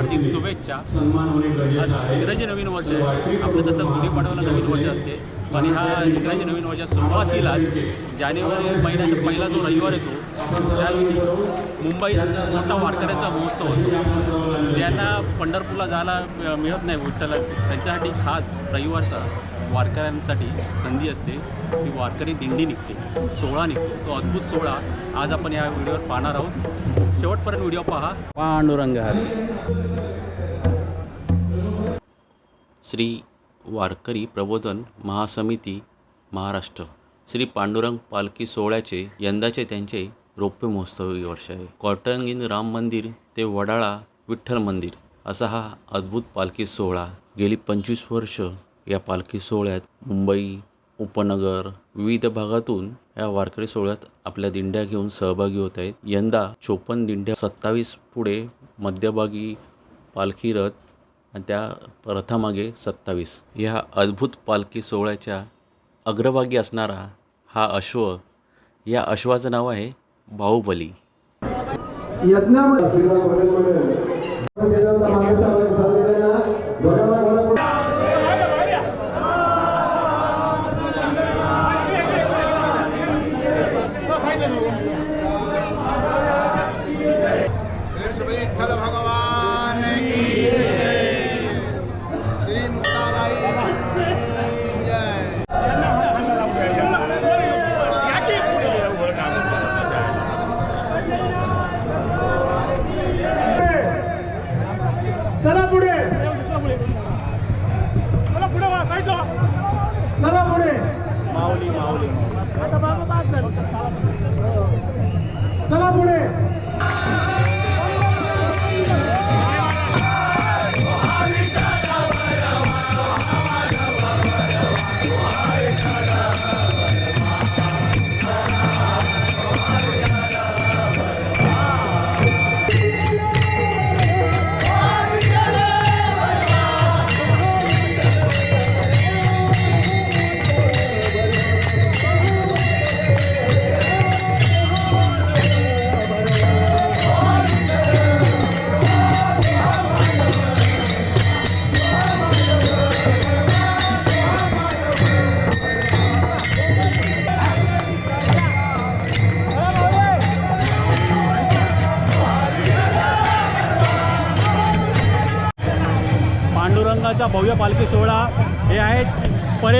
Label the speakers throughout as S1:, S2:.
S1: हार्दिक शुभेच्छा. इंग्रजी नवीन वर्ष आपलं जसं गुढीपाडव्याला नवीन वर्ष असते. आणि हा इंग्रजी नवीन वर्षात सुरुवातीलाच जानेवारी महिन्याचा पहिला जो रविवार येतो त्या मुंबईत मोठा वारकऱ्यांचा महोत्सव होतो. ज्यांना पंढरपूरला जायला मिळत नाही विठ्ठला त्यांच्यासाठी खास रविवारचा वारकऱ्यांसाठी संधी असते. ती वारकरी दिंडी निघते सोहळा निघतो. तो अद्भुत सोहळा आज आपण या व्हिडिओवर पाहणार आहोत. शेवटपर्यंत व्हिडिओ पहा. पांडुरंग
S2: श्री वारकरी प्रबोधन महासमिती महाराष्ट्र. श्री पांडुरंग पालखी सोहळ्याचे यंदाचे त्यांचे रौप्य महोत्सवी वर्ष आहे. कॉटंगीन राम मंदिर ते वडाळा विठ्ठल मंदिर असा हा अद्भुत पालखी सोहळा गेली पंचवीस वर्ष या पालखी सोहळ्यात मुंबई उपनगर विविध भागातून या वारकरी सोहळ्यात आपल्या दिंड्या घेऊन सहभागी होत आहेत. यंदा चोपन्न दिंड्या सत्तावीस पुढे मध्यभागी पालखी रथ आणि त्या रथामागे सत्तावीस. ह्या अद्भुत पालखी सोहळ्याच्या अग्रभागी असणारा हा अश्व या अश्वाचं नाव आहे बाहुबली.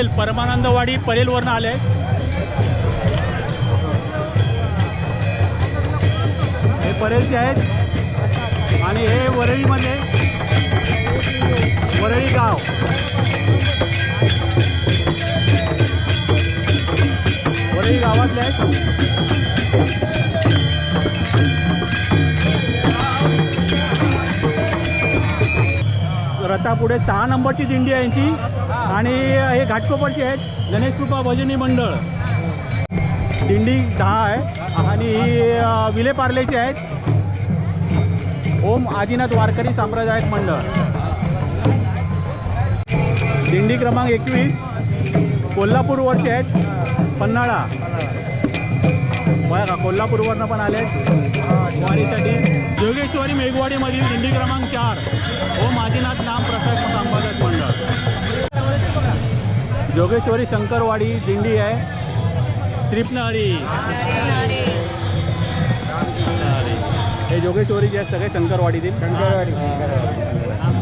S1: परेल परमानंदवाडी परेलवरनं आले हे परेलचे आहेत. आणि हे वरळीमध्ये वरळी गाव. वरळी गावातले आहेत. रथापुढे सहा नंबरची दिंडी आहे यांची. आणि हे घाटकोपरची आहेत. गणेश कृपा भजनी मंडळ. दिंडी दहा आहे. आणि ही विलेपार्लेची आहेत. ओम आदिनाथ वारकरी संप्रदायक मंडळ. दिंडी क्रमांक एकवीस. कोल्हापूरवरचे आहेत. पन्हाळा. बघा का कोल्हापूरवरनं पण आले आहेत. वारीसाठी जोगेश्वरी मेघवाडीमधील दिंडी क्रमांक चार. ओम आदिनाथ नाम प्रसाद संपादक मंडळ. जोगेश्वरी शंकरवाड़ी दिंडी है। त्रिपनाड़ी जोगेश्वरी जी सगे शंकरवाड़ी दिन शंकरवाडी। हाँ।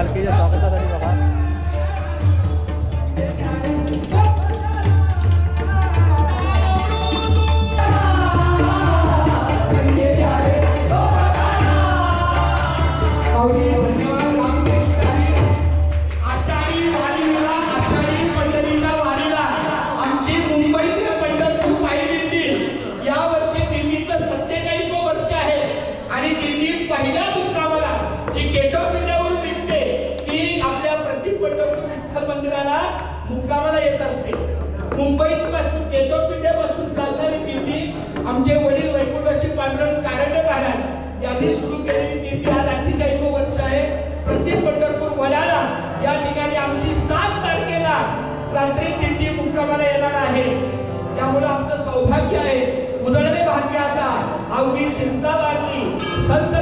S1: पालखीच्या स्वागतासाठी बघा
S3: आषाढी महाराज सुरू केलेली दिंडी आज अठ्ठेचाळीस वर्ष आहे. प्रत्येक पंढरपूर वडाळा या ठिकाणी आमची सात तारखेला रात्री दिंडी मुक्कामाला येणार आहे. त्यामुळे आमचं सौभाग्य आहे. उदळले भाग्य आता. अवघी चिंता लागली संत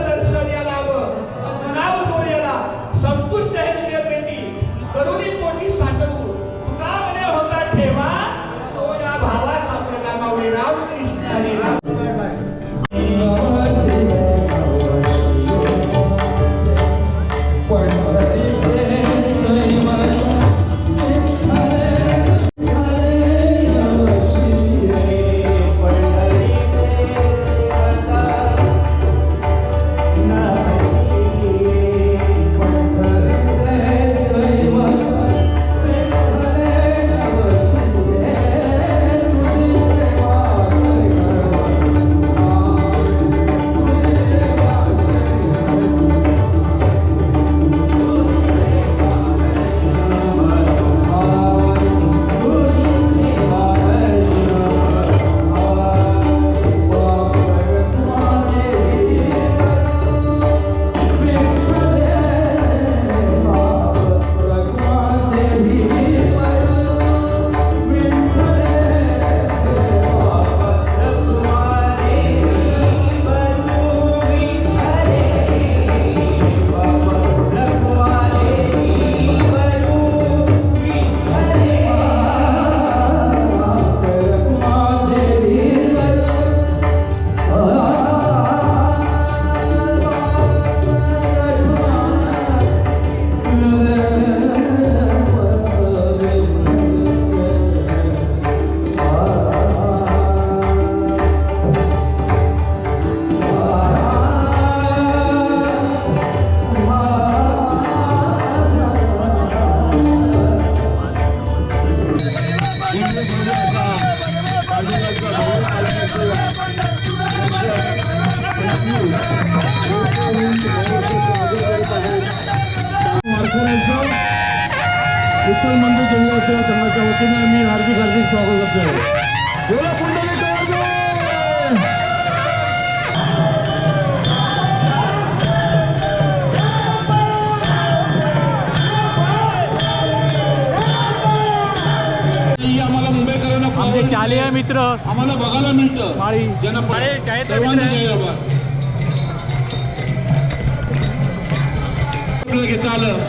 S4: आपलं घेता आलं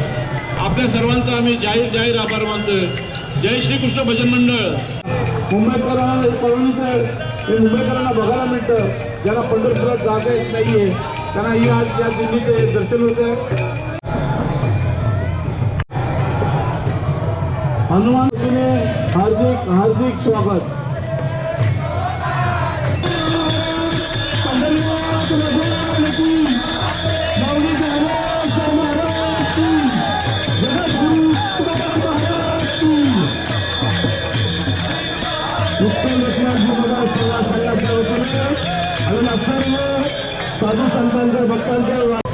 S4: आपल्या सर्वांचा आम्ही जाहीर जाहीर आभार मानतोय. जय श्रीकृष्ण भजन मंडळ. मुंबईकरांना हे मुंबईकरांना बघायला मिळतं. ज्यांना पंढरपुरात जागा येत नाहीये त्यांना ही आज या दिल्लीचे दर्शन होतं हनुमान हार्दिक हार्दिक स्वागत. साधू संतांच्या भक्तांच्या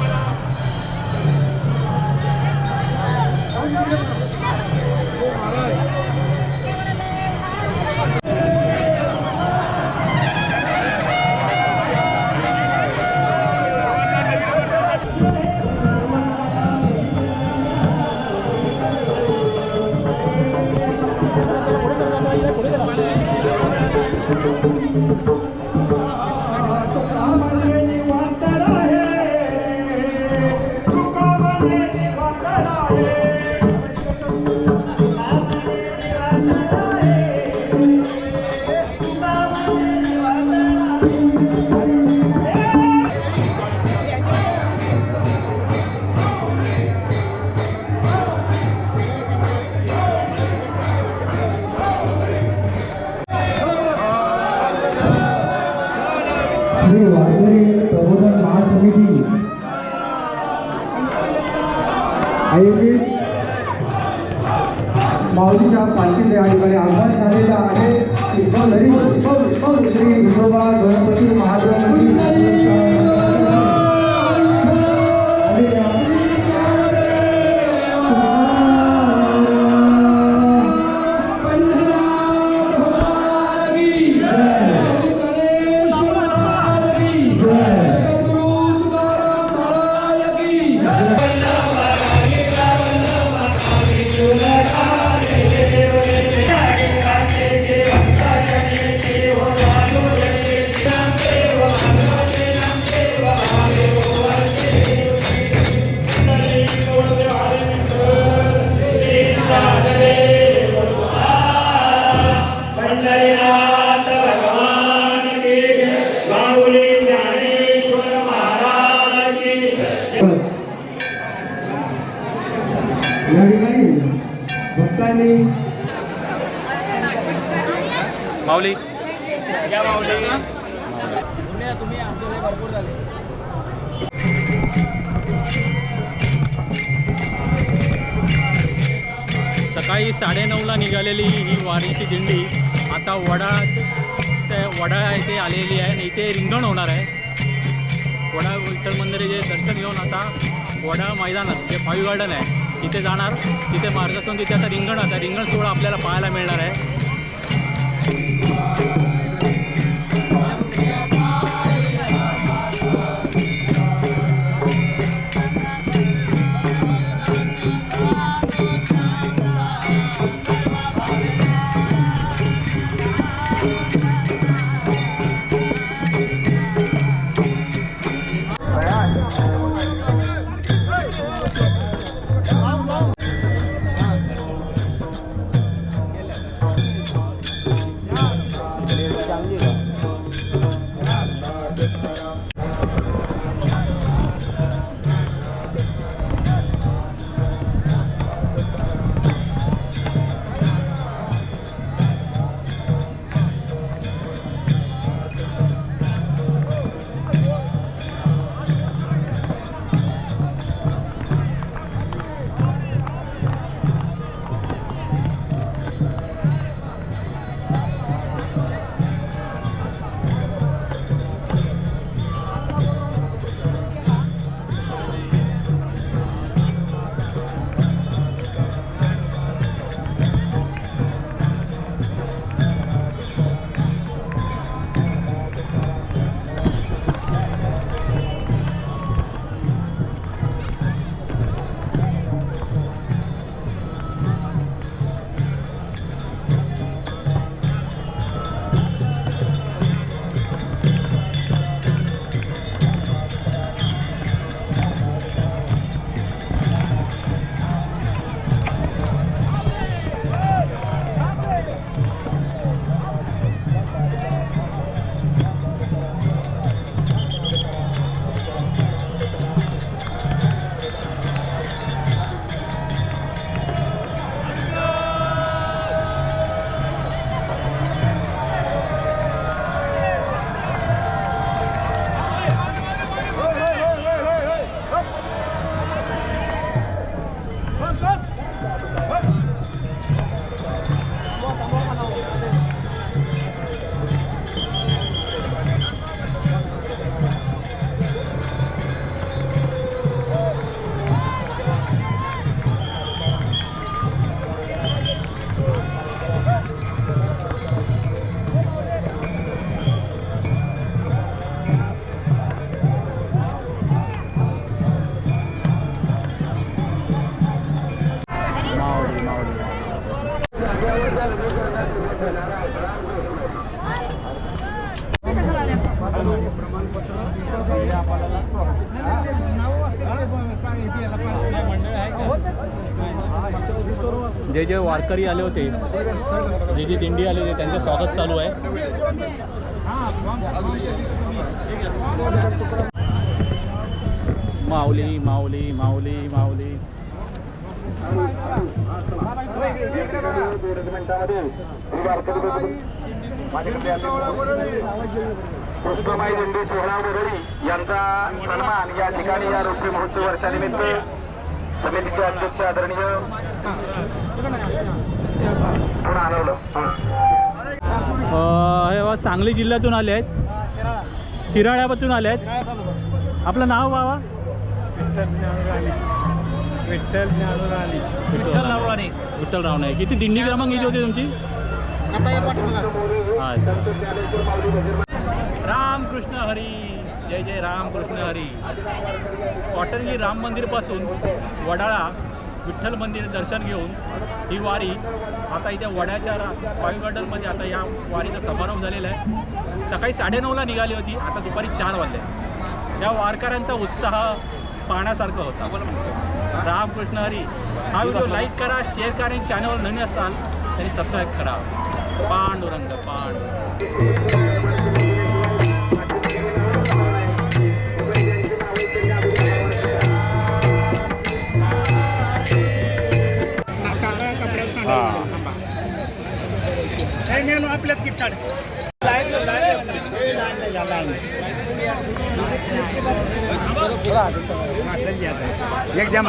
S1: साडेनऊला निघालेली ही वारीची दिंडी. आता वडा ते वडा इथे आलेली आहे आणि इथे रिंगण होणार आहे. वडा विठ्ठल मंदिराचे दर्शन घेऊन आता वडा मैदानात जे फाईव्ह गार्डन आहे तिथे जाणार. तिथे मार्गस्थान तिथे आता रिंगण आता रिंगण सोहळा आपल्याला पाहायला मिळणार आहे. जे जे वारकरी आले होते जे जे दिंडी आले होते त्यांचं स्वागत चालू आहे. माऊली माऊली माऊली माऊली.
S2: पुष्पमाई दिंडी सोहळा वगैरे यांचा सन्मान या ठिकाणी या रौप्य महोत्सव वर्षानिमित्त
S5: समितीचे अध्यक्ष आदरणीय पुन्हा
S1: हे. सांगली जिल्ह्यातून आले आहेत. शिराळ्यापासून आले आहेत. आपलं नाव बाबा?
S6: विठ्ठल ज्ञानराणी.
S1: विठ्ठल रावणे विठ्ठल रावणे. किती दिंडी क्रमांक किती होती तुमची? अच्छा. राम कृष्ण हरी. जय जय राम कृष्ण हरी. कॉटनजी राम मंदिरपासून वडाळा विठ्ठल मंदिर दर्शन घेऊन ही वारी आता इथे वड्याच्या पावी गार्डनमध्ये आता या वारीचा समारोप झालेला आहे. सकाळी साडेनऊला निघाली होती आता दुपारी चार वाजले. या वारकऱ्यांचा उत्साह पाहण्यासारखं होता. रामकृष्ण हरी. हा व्हिडिओ लाईक करा शेअर करा आणि चॅनलवर नवीन असाल तरी सबस्क्राईब करा. पांडुरंग
S6: पांडुरंग. నేను అప్లెత్కి ఇచ్చాడు ఎగ్జామ్